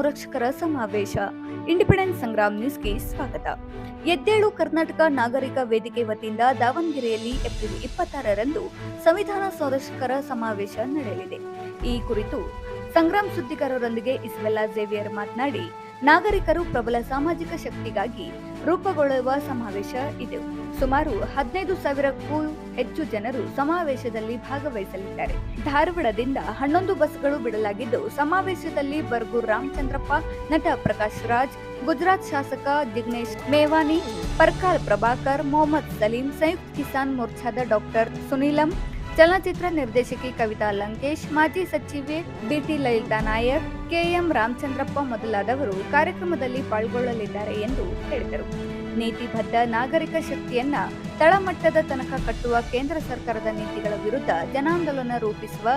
ಸಂರಕ್ಷಕರ ಸಮಾವೇಶ. ಇಂಡಿಪೆಂಡೆನ್ಸ್ ಸಂಗ್ರಾಮ್ ನ್ಯೂಸ್ಗೆ ಸ್ವಾಗತ. ಎದ್ದೇಳು ಕರ್ನಾಟಕ ನಾಗರಿಕ ವೇದಿಕೆ ವತಿಯಿಂದ ದಾವಣಗೆರೆಯಲ್ಲಿ ಏಪ್ರಿಲ್ ಇಪ್ಪತ್ತಾರರಂದು ಸಂವಿಧಾನ ಸಂರಕ್ಷಕರ ಸಮಾವೇಶ ನಡೆಯಲಿದೆ. ಈ ಕುರಿತು ಸಂಗ್ರಾಮ್ ಸುದ್ದಿಗಾರರೊಂದಿಗೆ ಇಸ್ಬೆಲ್ಲಾ ಝೇವಿಯರ್ ಮಾತನಾಡಿ ನಾಗರಿಕರು ಪ್ರಬಲ ಸಾಮಾಜಿಕ ಶಕ್ತಿಗಾಗಿ ರೂಪುಗೊಳ್ಳುವ ಸಮಾವೇಶ ಇದೆ. ಸುಮಾರು ಹದಿನೈದು ಸಾವಿರಕ್ಕೂ ಹೆಚ್ಚು ಜನರು ಸಮಾವೇಶದಲ್ಲಿ ಭಾಗವಹಿಸಲಿದ್ದಾರೆ. ಧಾರವಾಡದಿಂದ ಹನ್ನೊಂದು ಬಸ್ಗಳು ಬಿಡಲಾಗಿದ್ದು, ಸಮಾವೇಶದಲ್ಲಿ ಬರ್ಗೂರ್ ರಾಮಚಂದ್ರಪ್ಪ, ನಟ ಪ್ರಕಾಶ್ ರಾಜ್, ಗುಜರಾತ್ ಶಾಸಕ ಜಿಗ್ನೇಶ್ ಮೇವಾನಿ, ಪರ್ಕಾಲ್ ಪ್ರಭಾಕರ್, ಮೊಹಮ್ಮದ್ ಸಲೀಂ, ಸಂಯುಕ್ತ ಕಿಸಾನ್ ಮೋರ್ಚಾದ ಡಾಕ್ಟರ್ ಸುನೀಲಂ ಚಲನಚಿತ್ರ ನಿರ್ದೇಶಕಿ ಕವಿತಾ ಲಂಕೇಶ್, ಮಾಜಿ ಸಚಿವೆ B T Lalitha Naik K M Ramachandrappa ಮೊದಲಾದವರು ಕಾರ್ಯಕ್ರಮದಲ್ಲಿ ಪಾಲ್ಗೊಳ್ಳಲಿದ್ದಾರೆ ಎಂದು ಹೇಳಿದರು. ನೀತಿ ನೀತಿಬದ್ಧ ನಾಗರಿಕ ಶಕ್ತಿಯನ್ನ ತಳಮಟ್ಟದ ತನಕ ಕಟ್ಟುವ ಕೇಂದ್ರ ಸರ್ಕಾರದ ನೀತಿಗಳ ವಿರುದ್ಧ ಜನಾಂದೋಲನ ರೂಪಿಸುವ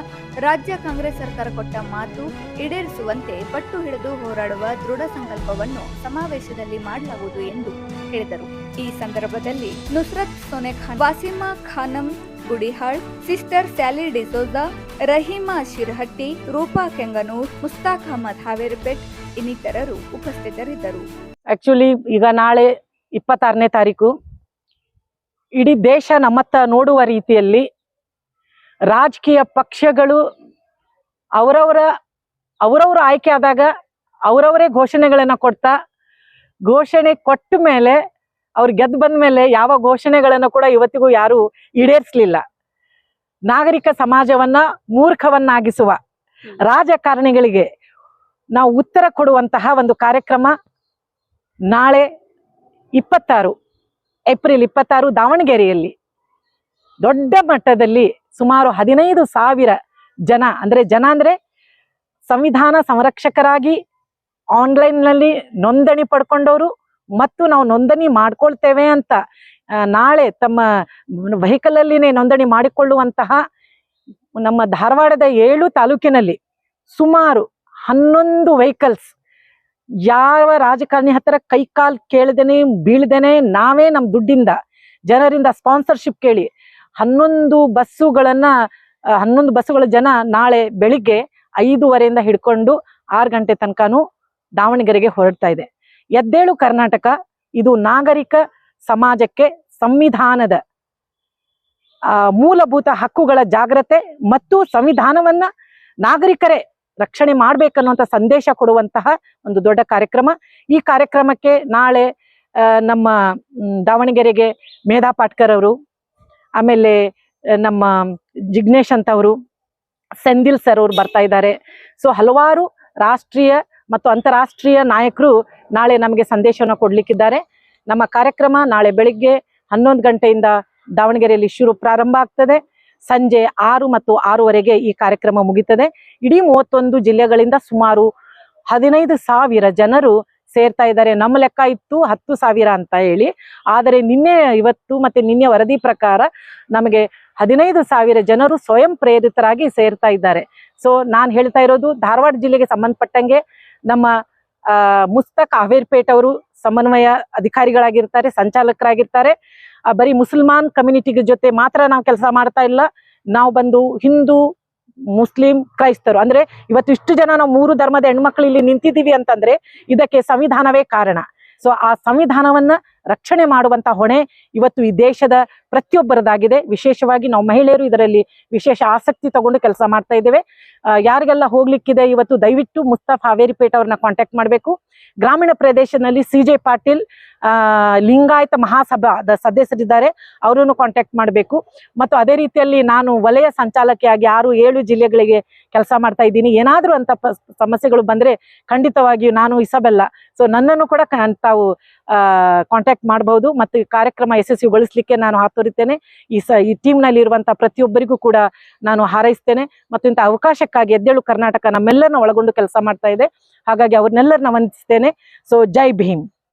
ರಾಜ್ಯ ಕಾಂಗ್ರೆಸ್ ಸರ್ಕಾರ ಕೊಟ್ಟ ಮಾತು ಈಡೇರಿಸುವಂತೆ ಪಟ್ಟು ಹಿಡಿದು ಹೋರಾಡುವ ದೃಢ ಸಂಕಲ್ಪವನ್ನು ಸಮಾವೇಶದಲ್ಲಿ ಮಾಡಲಾಗುವುದು ಎಂದು ಹೇಳಿದರು. ಈ ಸಂದರ್ಭದಲ್ಲಿ ನುಸ್ರತ್ ಸೊನೆ ಖಾನ್ ವಾಸಿಮಾ ಖಾನಂ ಗುಡಿಹಾಳ್, ಸಿಸ್ಟರ್ ಸ್ಯಾಲಿ ಡಿಸೋಜಾ, ರಹೀಮಾ ಶಿರಹಟ್ಟಿ, ರೂಪಾ ಕೆಂಗನೂರ್, ಮುಸ್ತಾಕ್ ಅಹಮದ್ ಹಾವೇರಿಪೇಟ್ ಇನ್ನಿತರರು ಉಪಸ್ಥಿತರಿದ್ದರು. ಆಕ್ಚುಲಿ ಈಗ ನಾಳೆ ಇಪ್ಪತ್ತಾರನೇ ತಾರೀಕು. ಇಡೀ ದೇಶ ನಮ್ಮತ್ತ ನೋಡುವ ರೀತಿಯಲ್ಲಿ ರಾಜಕೀಯ ಪಕ್ಷಗಳು ಅವರವರ, ಅವರವರು ಆಯ್ಕೆ ಆದಾಗ ಅವರವರೇ ಘೋಷಣೆಗಳನ್ನ ಕೊಡ್ತಾ, ಘೋಷಣೆ ಕೊಟ್ಟ ಮೇಲೆ ಅವ್ರು ಗೆದ್ದು ಬಂದ ಮೇಲೆ ಯಾವ ಘೋಷಣೆಗಳನ್ನು ಕೂಡ ಇವತ್ತಿಗೂ ಯಾರು ಈಡೇರಿಸಲಿಲ್ಲ. ನಾಗರಿಕ ಸಮಾಜವನ್ನ ಮೂರ್ಖವನ್ನಾಗಿಸುವ ರಾಜಕಾರಣಿಗಳಿಗೆ ನಾವು ಉತ್ತರ ಕೊಡುವಂತಹ ಒಂದು ಕಾರ್ಯಕ್ರಮ ನಾಳೆ ಇಪ್ಪತ್ತಾರು, ಏಪ್ರಿಲ್ ಇಪ್ಪತ್ತಾರು ದಾವಣಗೆರೆಯಲ್ಲಿ ದೊಡ್ಡ ಮಟ್ಟದಲ್ಲಿ ಸುಮಾರು ಹದಿನೈದು ಸಾವಿರ ಜನ ಅಂದ್ರೆ ಜನ ಅಂದ್ರೆ ಸಂವಿಧಾನ ಸಂರಕ್ಷಕರಾಗಿ ಆನ್ಲೈನ್ನಲ್ಲಿ ನೋಂದಣಿ ಪಡ್ಕೊಂಡವರು ಮತ್ತು ನಾವು ನೋಂದಣಿ ಮಾಡ್ಕೊಳ್ತೇವೆ ಅಂತ ನಾಳೆ ತಮ್ಮ ವೆಹಿಕಲ್ ಅಲ್ಲಿನೇ ನೋಂದಣಿ ಮಾಡಿಕೊಳ್ಳುವಂತಹ ನಮ್ಮ ಧಾರವಾಡದ ಏಳು ತಾಲೂಕಿನಲ್ಲಿ ಸುಮಾರು ಹನ್ನೊಂದು ವೆಹಿಕಲ್ಸ್ ಯಾವ ರಾಜಕಾರಣಿ ಹತ್ತಿರ ಕೈ ಕಾಲ್ ಕೇಳ್ದೇನೆ, ಬೀಳ್ದೇನೆ, ನಾವೇ ನಮ್ಮ ದುಡ್ಡಿಂದ, ಜನರಿಂದ ಸ್ಪಾನ್ಸರ್ಶಿಪ್ ಕೇಳಿ ಹನ್ನೊಂದು ಬಸ್ಸುಗಳನ್ನ ಹನ್ನೊಂದು ಬಸ್ಸುಗಳ ಜನ ನಾಳೆ ಬೆಳಿಗ್ಗೆ ಐದೂವರೆಯಿಂದ ಹಿಡ್ಕೊಂಡು ಆರು ಗಂಟೆ ತನಕನೂ ದಾವಣಗೆರೆಗೆ ಹೊರಡ್ತಾ ಇದೆ. ಎದ್ದೇಳು ಕರ್ನಾಟಕ, ಇದು ನಾಗರಿಕ ಸಮಾಜಕ್ಕೆ ಸಂವಿಧಾನದ ಮೂಲಭೂತ ಹಕ್ಕುಗಳ ಜಾಗ್ರತೆ ಮತ್ತು ಸಂವಿಧಾನವನ್ನ ನಾಗರಿಕರೇ ರಕ್ಷಣೆ ಮಾಡ್ಬೇಕನ್ನುವಂತ ಸಂದೇಶ ಕೊಡುವಂತಹ ಒಂದು ದೊಡ್ಡ ಕಾರ್ಯಕ್ರಮ. ಈ ಕಾರ್ಯಕ್ರಮಕ್ಕೆ ನಾಳೆ ನಮ್ಮ ದಾವಣಗೆರೆಗೆ ಮೇಧಾ ಪಾಟ್ಕರ್ ಅವರು, ಆಮೇಲೆ ನಮ್ಮ ಜಿಗ್ನೇಶ್ ಅಂತ ಅವರು, ಸೆಂದಿಲ್ ಸರ್ ಅವರು ಬರ್ತಾ ಇದ್ದಾರೆ. ಸೊ, ಹಲವಾರು ರಾಷ್ಟ್ರೀಯ ಮತ್ತು ಅಂತಾರಾಷ್ಟ್ರೀಯ ನಾಯಕರು ನಾಳೆ ನಮಗೆ ಸಂದೇಶವನ್ನು ಕೊಡ್ಲಿಕ್ಕಿದ್ದಾರೆ. ನಮ್ಮ ಕಾರ್ಯಕ್ರಮ ನಾಳೆ ಬೆಳಿಗ್ಗೆ ಹನ್ನೊಂದು ಗಂಟೆಯಿಂದ ದಾವಣಗೆರೆಯಲ್ಲಿ ಶುರು ಪ್ರಾರಂಭ ಆಗ್ತದೆ. ಸಂಜೆ ಆರು ಮತ್ತು ಆರೂವರೆಗೆ ಈ ಕಾರ್ಯಕ್ರಮ ಮುಗಿತದೆ. ಇಡೀ ಮೂವತ್ತೊಂದು ಜಿಲ್ಲೆಗಳಿಂದ ಸುಮಾರು ಹದಿನೈದು ಸಾವಿರ ಜನರು ಸೇರ್ತಾ ಇದ್ದಾರೆ. ನಮ್ಮ ಲೆಕ್ಕ ಇತ್ತು ಹತ್ತು ಸಾವಿರ ಅಂತ ಹೇಳಿ. ಆದರೆ ನಿನ್ನೆ ಇವತ್ತು ಮತ್ತೆ ನಿನ್ನೆ ವರದಿ ಪ್ರಕಾರ ನಮಗೆ ಹದಿನೈದು ಸಾವಿರ ಜನರು ಸ್ವಯಂ ಪ್ರೇರಿತರಾಗಿ ಸೇರ್ತಾ ಇದ್ದಾರೆ. ಸೊ ನಾನು ಹೇಳ್ತಾ ಇರೋದು ಧಾರವಾಡ ಜಿಲ್ಲೆಗೆ ಸಂಬಂಧಪಟ್ಟಂಗೆ ನಮ್ಮ ಮುಸ್ತಕ್ ಅಹವೇರ್ಪೇಟ್ ಅವರು ಸಮನ್ವಯ ಅಧಿಕಾರಿಗಳಾಗಿರ್ತಾರೆ ಸಂಚಾಲಕರಾಗಿರ್ತಾರೆ. ಆ, ಬರೀ ಮುಸಲ್ಮಾನ್ ಕಮ್ಯುನಿಟಿ ಜೊತೆ ಮಾತ್ರ ನಾವು ಕೆಲಸ ಮಾಡ್ತಾ ಇಲ್ಲ. ನಾವು ಬಂದು ಹಿಂದೂ ಮುಸ್ಲಿಂ ಕ್ರೈಸ್ತರು. ಅಂದ್ರೆ ಇವತ್ತು ಇಷ್ಟು ಜನ ನಾವು ಮೂರು ಧರ್ಮದ ಹೆಣ್ಮಕ್ಳು ಇಲ್ಲಿ ನಿಂತಿದ್ದೀವಿ ಅಂತಂದ್ರೆ ಇದಕ್ಕೆ ಸಂವಿಧಾನವೇ ಕಾರಣ. ಸೊ ಆ ಸಂವಿಧಾನವನ್ನ ರಕ್ಷಣೆ ಮಾಡುವಂತ ಹೊಣೆ ಇವತ್ತು ಈ ದೇಶದ ಪ್ರತಿಯೊಬ್ಬರದಾಗಿದೆ. ವಿಶೇಷವಾಗಿ ನಾವು ಮಹಿಳೆಯರು ಇದರಲ್ಲಿ ವಿಶೇಷ ಆಸಕ್ತಿ ತಗೊಂಡು ಕೆಲಸ ಮಾಡ್ತಾ ಇದ್ದೇವೆ. ಯಾರಿಗೆಲ್ಲ ಹೋಗ್ಲಿಕ್ಕಿದೆ ಇವತ್ತು ದಯವಿಟ್ಟು ಮುಸ್ತಫ್ ಹಾವೇರಿಪೇಟ್ ಅವ್ರನ್ನ ಕಾಂಟ್ಯಾಕ್ಟ್ ಮಾಡಬೇಕು. ಗ್ರಾಮೀಣ ಪ್ರದೇಶದಲ್ಲಿ ಸಿ ಜೆ ಪಾಟೀಲ್ ಲಿಂಗಾಯತ ಮಹಾಸಭಾದ ಸದಸ್ಯರಿದ್ದಾರೆ, ಅವರನ್ನು ಕಾಂಟ್ಯಾಕ್ಟ್ ಮಾಡಬೇಕು. ಮತ್ತು ಅದೇ ರೀತಿಯಲ್ಲಿ ನಾನು ವಲಯ ಸಂಚಾಲಕಿಯಾಗಿ ಆರು, ಏಳು ಜಿಲ್ಲೆಗಳಿಗೆ ಕೆಲಸ ಮಾಡ್ತಾ ಇದ್ದೀನಿ. ಏನಾದರೂ ಅಂತ ಸಮಸ್ಯೆಗಳು ಬಂದ್ರೆ ಖಂಡಿತವಾಗಿಯೂ ನಾನು ಇಸಬಲ್ಲ. ಸೊ ನನ್ನನ್ನು ಕೂಡ ತಾವು ಕಾಂಟ್ಯಾಕ್ಟ್ ಮಾಡಬಹುದು ಮತ್ತು ಕಾರ್ಯಕ್ರಮ ಯಶಸ್ವಿಗೊಳಿಸಲಿಕ್ಕೆ ನಾನು ಹಾತೊರಿತೇನೆ ಈ ಸ, ಈ ಟೀಮ್ನಲ್ಲಿ ಇರುವಂತಹ ಪ್ರತಿಯೊಬ್ಬರಿಗೂ ಕೂಡ ನಾನು ಹಾರೈಸ್ತೇನೆ. ಮತ್ತು ಇಂಥ ಅವಕಾಶಕ್ಕಾಗಿ ಎದ್ದೇಳು ಕರ್ನಾಟಕ ನಮ್ಮೆಲ್ಲರನ್ನ ಒಳಗೊಂಡು ಕೆಲಸ ಮಾಡ್ತಾ ಇದೆ. ಹಾಗಾಗಿ ಅವ್ರನ್ನೆಲ್ಲರನ್ನ ವಂದಿಸ್ತೇನೆ. ಸೊ ಜೈ ಭೀಮ್.